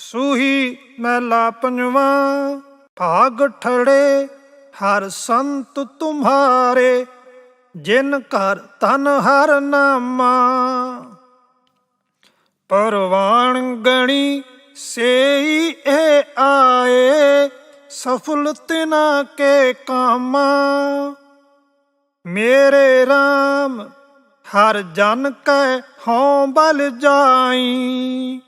ਸੂਹੀ ਮਹਿਲਾ ਪੰਜਵਾ, ਭਾਗ ਠੜੇ, ਹਰ ਸੰਤ ਤੁਮਹਾਰੇ ਜਿਨ ਘਰ ਤਨ ਹਰ ਨਾਮਾ। ਪਰਵਾਣ ਗਣੀ ਸੇਈ ਏ ਆਏ, ਸਫਲ ਤਿਨਾ ਕੇ ਕਾਮਾ। ਮੇਰੇ RAM ਹਰ ਜਨ ਕੈ ਹਉ ਬਲ ਜਾਈ।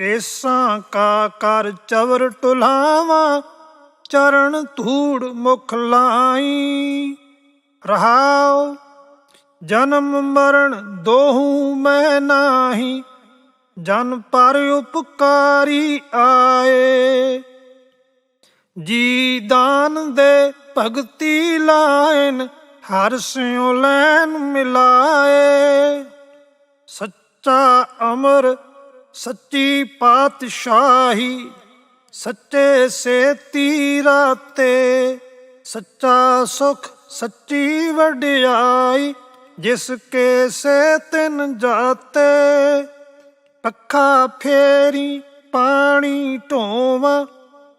ਕੇਸਾਂ ਕਾ ਕਰ ਚਵਰ ਟੁਲਾਵਾ, ਚਰਨ ਧੂੜ ਮੁਖ ਲਾਈ। ਰਹਾਉ, ਜਨਮ ਮਰਨ ਦੋਹੂ ਮੈਂ ਨਾਹੀ, ਜਨ ਪਰ ਉਪਕਾਰੀ ਆਏ। ਜੀ ਦਾਨ ਦੇ ਭਗਤੀ ਲਾਇਨ, ਹਰ ਸਿਉ ਲੈਨ ਮਿਲਾਏ। ਸੱਚਾ ਅਮਰ ਸੱਚੀ ਪਾਤਸ਼ਾਹੀ, ਸੱਚੇ ਸੇ ਤੀਰਾਤੇ ਸੱਚਾ ਸੁਖ, ਸੱਚੀ ਵਡਿਆਈ, ਜਿਸ ਕੇ ਸੇ ਤਿਨ ਜਾਤੇ, ਪੱਖਾ ਫੇਰੀ ਪਾਣੀ ਢੋਵਾ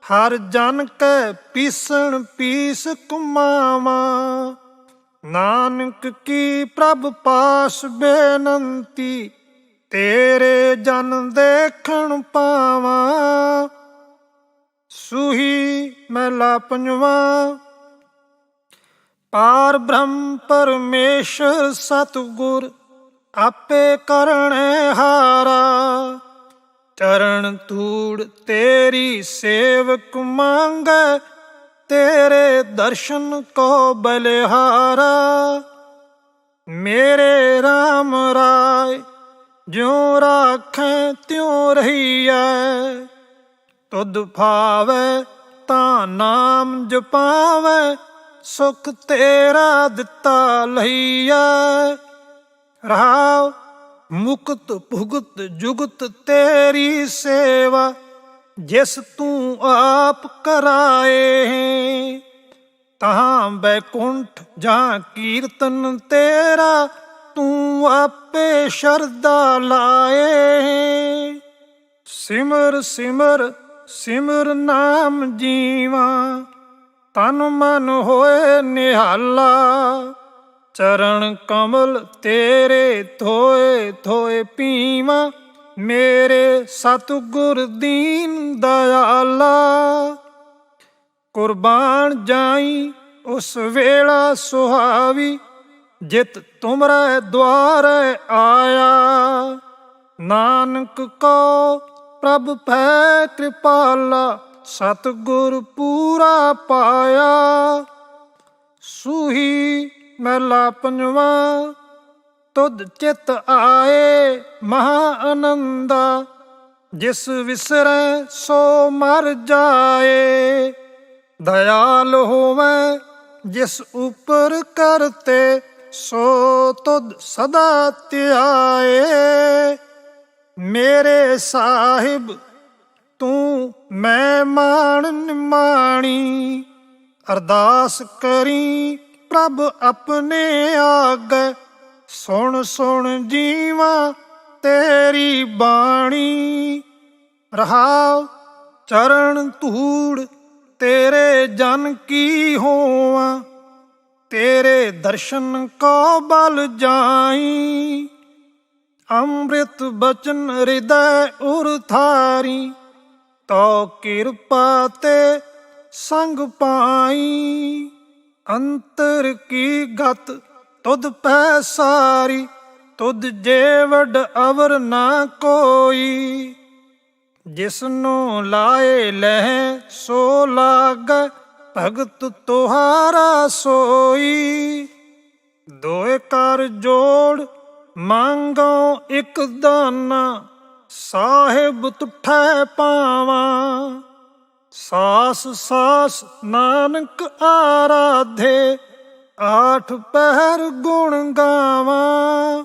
ਹਰ ਜਨ ਕੈ ਪੀਸਣ ਪੀਸ ਕੁਮਾਵਾ ਨਾਨਕ ਕੀ ਪ੍ਰਭ ਪਾਸ ਬੇਨੰਤੀ ਤੇਰੇ ਜਨ ਦੇਖਣ ਪਾਵਾਂ। ਸੂਹੀ ਮਹਿਲਾ ਪੰਜਵਾ। ਪਾਰ ਬ੍ਰਹਮ ਪਰਮੇਸ਼ਰ ਸਤਿਗੁਰ ਆਪੇ ਕਰਣੇ ਹਾਰਾ। ਚਰਨ ਧੂੜ ਤੇਰੀ ਸੇਵਕ ਮੰਗੈ, ਤੇਰੇ ਦਰਸ਼ਨ ਕੋ ਬਲਿਹਾਰਾ। ਮੇਰੇ RAM ਰਾਏ ਜਿਉ ਰਾਖੈ ਤਿਉ ਰਹੀਐ ਤੁਧ ਭਾਵੈ ਤਾਂ ਨਾਮ ਜਪਾਵੈ, ਸੁਖ ਤੇਰਾ ਦਿੱਤਾ ਲਈਐ ਰਹਾਉ, ਮੁਕਤ ਭੁਗਤ ਜੁਗਤ ਤੇਰੀ ਸੇਵਾ, ਜਿਸ ਤੂੰ ਆਪ ਕਰਾਏ ਤਹਾਂ ਬੈਕੁੰਠ ਜਾਂ ਕੀਰਤਨ ਤੇਰਾ ਤੂੰ ਆਪੇ ਸ਼ਰਦਾ ਲਾਏ। ਸਿਮਰ ਸਿਮਰ ਸਿਮਰ ਨਾਮ ਜੀਵਾ। ਤਨ ਮਨ ਹੋਏ ਨਿਹਾਲਾ। ਚਰਨ ਕਮਲ ਤੇਰੇ ਥੋਏ ਥੋਏ ਪੀਵਾ। ਮੇਰੇ ਸਤਿਗੁਰ ਦੀਨ ਦਇਆਲਾ। ਕੁਰਬਾਨ ਜਾਈ, ਉਸ ਵੇਲਾ ਸੁਹਾਵੀ। ਜਿਤ ਤੁਮਰੇ ਦੁਆਰੇ ਆਇਆ। ਨਾਨਕ ਕੋ ਪ੍ਰਭ ਪੈ ਕਿਰਪਾਲਾ, ਸਤਿਗੁਰ ਪੂਰਾ ਪਾਇਆ। ਸੂਹੀ ਮਹਿਲਾ ਪੰਜਵਾ, ਤੁਧ ਚਿਤ ਆਏ ਮਹਾ ਆਨੰਦਾ ਜਿਸ ਵਿਸਰੈ ਸੋ ਮਰ ਜਾਏ। ਦਇਆਲ ਹੋਵੇ ਜਿਸ ਉਪਰ ਕਰਤੇ ਸੋ ਤੁਧ ਸਦਾ ਧਿਆਏ, ਮੇਰੇ ਸਾਹਿਬ, ਤੂੰ ਮੈਂ ਮਾਣ ਨਿਮਾਣੀ। ਅਰਦਾਸ ਕਰੀ ਪ੍ਰਭ ਆਪਣੇ ਆਗੇ, ਸੁਣ ਸੁਣ ਜੀਵਾ ਤੇਰੀ ਬਾਣੀ। ਰਹਾਉ ਚਰਨ ਧੂੜ ਤੇਰੇ ਜਨ ਕੀ ਹੋਵਾਂ ਤੇਰੇ ਦਰਸ਼ਨ ਕੋ ਬਲ ਜਾਈ। ਅੰਮ੍ਰਿਤ ਬਚਨ ਹਿਰਦੈ ਉਰ ਥਾਰੀ ਤੋ ਕਿਰਪਾ ਤੇ ਸੰਗ ਪਾਈ। ਅੰਤਰ ਕੀ ਗਤ ਤੁਧ ਪੈ ਸਾਰੀ, ਤੁਧ ਜੇਵਡ ਅਵਰ ਨਾ ਕੋਈ। ਜਿਸਨੂੰ ਲਾਏ ਲਹਿ ਸੋ ਲਾਗ ਭਗਤ ਤੁਹਾਰਾ ਸੋਈ। ਦੋਏ ਕਰ ਜੋੜ, ਮੰਗੋ ਇੱਕ ਦਾਨਾ। ਸਾਹਿਬ ਤੁਠੈ ਪਾਵਾਂ। ਸਾਸ ਸਾਸ ਨਾਨਕ ਆਰਾਧੇ, ਆਠ ਪਹਿਰ ਗੁਣ ਗਾਵਾਂ।